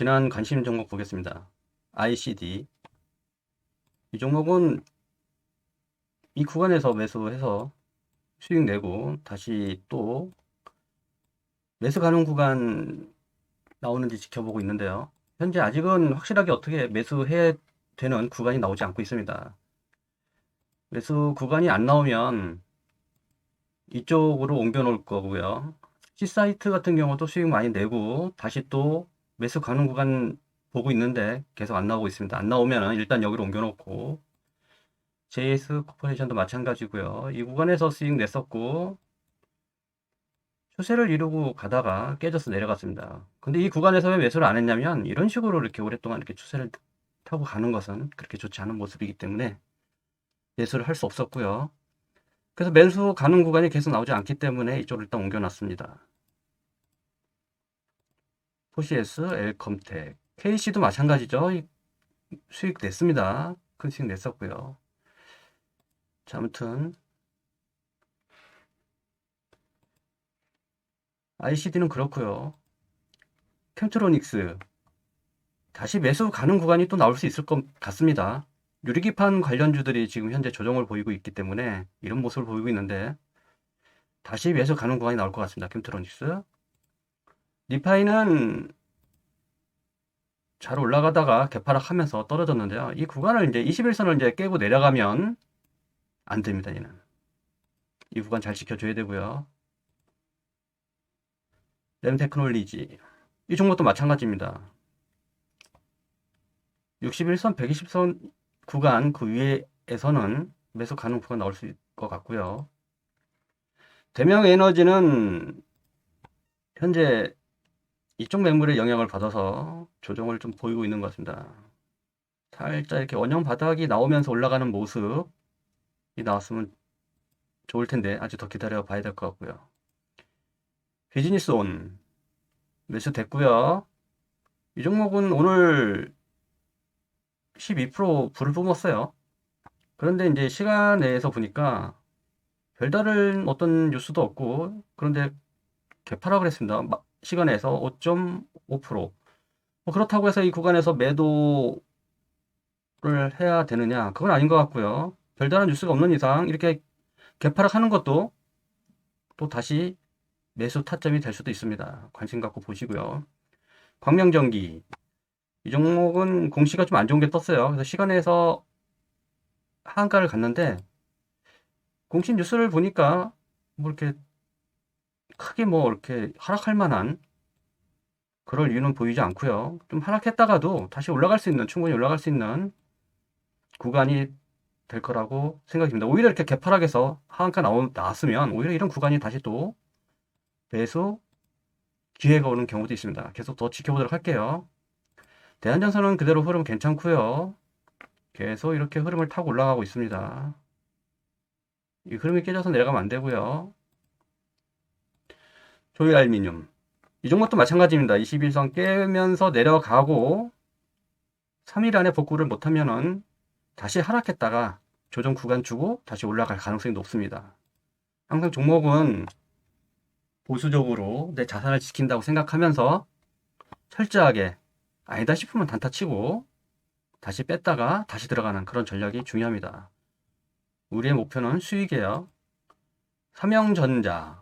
지난 관심 종목 보겠습니다. ICD. 이 종목은 이 구간에서 매수해서 수익 내고 다시 또 매수 가능 구간 나오는지 지켜보고 있는데요. 현재 아직은 확실하게 어떻게 매수해야 되는 구간이 나오지 않고 있습니다. 매수 구간이 안 나오면 이쪽으로 옮겨 놓을 거고요. C사이트 같은 경우도 수익 많이 내고 다시 또 매수 가능 구간 보고 있는데 계속 안 나오고 있습니다. 안 나오면 일단 여기로 옮겨 놓고 JS 코퍼레이션도 마찬가지고요. 이 구간에서 수익 냈었고 추세를 이루고 가다가 깨져서 내려갔습니다. 근데 이 구간에서 왜 매수를 안 했냐면 이런 식으로 이렇게 오랫동안 이렇게 추세를 타고 가는 것은 그렇게 좋지 않은 모습이기 때문에 매수를 할 수 없었고요. 그래서 매수 가는 구간이 계속 나오지 않기 때문에 이쪽으로 일단 옮겨놨습니다. 포시에스, 엘컴텍, KC도 마찬가지죠. 이 수익 냈습니다. 큰 수익 냈었고요. 자, 아무튼 ICD는 그렇고요. 캠트로닉스 다시 매수 가는 구간이 또 나올 수 있을 것 같습니다. 유리기판 관련주들이 지금 현재 조정을 보이고 있기 때문에 이런 모습을 보이고 있는데 다시 매수 가는 구간이 나올 것 같습니다. 캠트로닉스 리파이는 잘 올라가다가 개파락하면서 떨어졌는데요. 이 구간을 이제 21선을 이제 깨고 내려가면 안 됩니다. 얘는 이 구간 잘 지켜줘야 되고요. 램테크놀리지 이 종목도 마찬가지입니다. 61선, 120선 구간 그 위에서는 매수 가능 구간 나올 수 있을 것 같고요. 대명 에너지는 현재 이쪽 매물의 영향을 받아서 조정을 좀 보이고 있는 것 같습니다. 살짝 이렇게 원형 바닥이 나오면서 올라가는 모습이 나왔으면 좋을 텐데 아직 더 기다려 봐야 될 것 같고요. 비즈니스 온 매수 됐고요. 이 종목은 오늘 12% 불을 뿜었어요. 그런데 이제 시간 내에서 보니까 별다른 어떤 뉴스도 없고 그런데 개파락을 했습니다. 시간에서 5.5%. 뭐 그렇다고 해서 이 구간에서 매도를 해야 되느냐? 그건 아닌 것 같고요. 별다른 뉴스가 없는 이상 이렇게 개파락하는 것도 또 다시 매수 타점이 될 수도 있습니다. 관심 갖고 보시고요. 광명전기 이 종목은 공시가 좀 안 좋은 게 떴어요. 그래서 시간에서 하한가를 갔는데 공시 뉴스를 보니까 뭐 이렇게 크게 뭐 이렇게 하락할 만한 그럴 이유는 보이지 않고요. 좀 하락했다가도 다시 올라갈 수 있는 충분히 올라갈 수 있는 구간이 될 거라고 생각이 듭니다. 오히려 이렇게 개파락에서 하한가 나왔으면 오히려 이런 구간이 다시 또 매수 기회가 오는 경우도 있습니다. 계속 더 지켜보도록 할게요. 대한전선은 그대로 흐름 괜찮고요. 계속 이렇게 흐름을 타고 올라가고 있습니다. 이 흐름이 깨져서 내려가면 안 되고요. 조일 알미늄. 이 종목도 마찬가지입니다. 21선 깨면서 내려가고 3일 안에 복구를 못하면은 다시 하락했다가 조정 구간 주고 다시 올라갈 가능성이 높습니다. 항상 종목은 보수적으로 내 자산을 지킨다고 생각하면서 철저하게 아니다 싶으면 단타 치고 다시 뺐다가 다시 들어가는 그런 전략이 중요합니다. 우리의 목표는 수익이에요. 삼형전자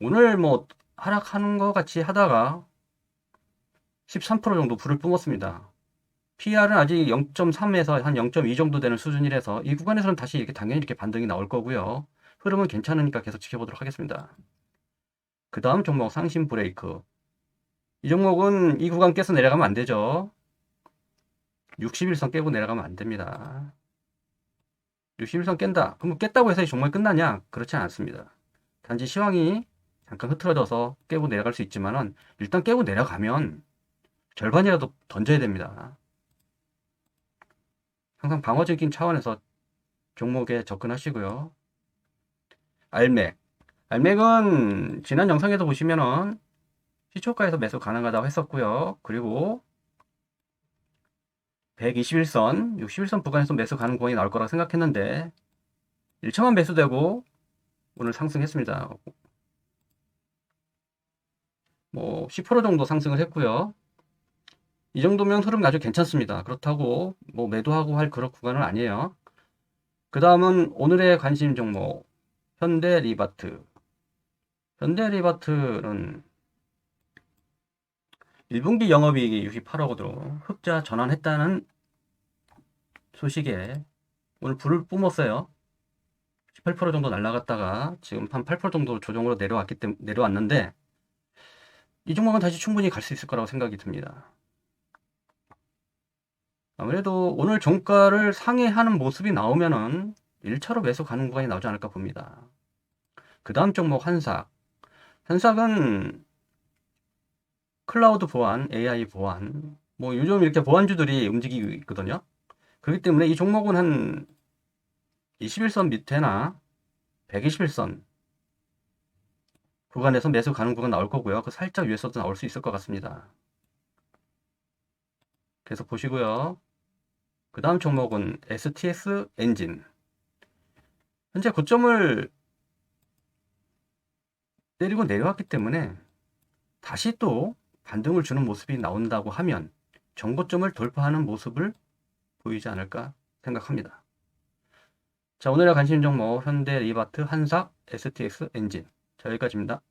오늘 뭐 하락하는 것 같이 하다가 13% 정도 불을 뿜었습니다. PR은 아직 0.3에서 한 0.2 정도 되는 수준이라서 이 구간에서는 다시 이렇게 당연히 이렇게 반등이 나올 거고요. 흐름은 괜찮으니까 계속 지켜보도록 하겠습니다. 그 다음 종목 상신 브레이크. 이 종목은 이 구간 깨서 내려가면 안 되죠. 61선 깨고 내려가면 안 됩니다. 61선 깬다. 그럼 깼다고 해서 이 종목이 끝나냐? 그렇지 않습니다. 단지 시황이 잠깐 흐트러져서 깨고 내려갈 수 있지만은 일단 깨고 내려가면 절반이라도 던져야 됩니다. 항상 방어적인 차원에서 종목에 접근하시고요. 알맥. 알맥은 지난 영상에도 보시면은 시초가에서 매수 가능하다고 했었고요. 그리고 121선, 61선 구간에서 매수 가능 구간이 나올 거라고 생각했는데 1차만 매수되고 오늘 상승했습니다. 뭐 10% 정도 상승을 했고요. 이 정도면 흐름 아주 괜찮습니다. 그렇다고 뭐 매도하고 할 그런 구간은 아니에요. 그 다음은 오늘의 관심 종목 현대 리바트. 현대 리바트는 1분기 영업이익이 68억으로 흑자 전환했다는 소식에 오늘 불을 뿜었어요. 18% 정도 날라갔다가 지금 한 8% 정도 조정으로 내려왔기 때문에 내려왔는데 이 종목은 다시 충분히 갈 수 있을 거라고 생각이 듭니다. 아무래도 오늘 종가를 상회하는 모습이 나오면은 1차로 매수 가는 구간이 나오지 않을까 봅니다. 그 다음 종목 한삭. 한삭은 클라우드 보안, AI 보안, 뭐 요즘 이렇게 보안주들이 움직이고 있거든요. 그렇기 때문에 이 종목은 한 21선 밑에나 121선 구간에서 매수 가는 구간 나올 거고요. 그 살짝 위에서도 나올 수 있을 것 같습니다. 그래서 보시고요. 그 다음 종목은 STS 엔진. 현재 고점을 때리고 내려왔기 때문에 다시 또 반등을 주는 모습이 나온다고 하면 정고점을 돌파하는 모습을 보이지 않을까 생각합니다. 자, 오늘의 관심 종목 현대 리바트 한삭 STX 엔진. 자, 여기까지입니다.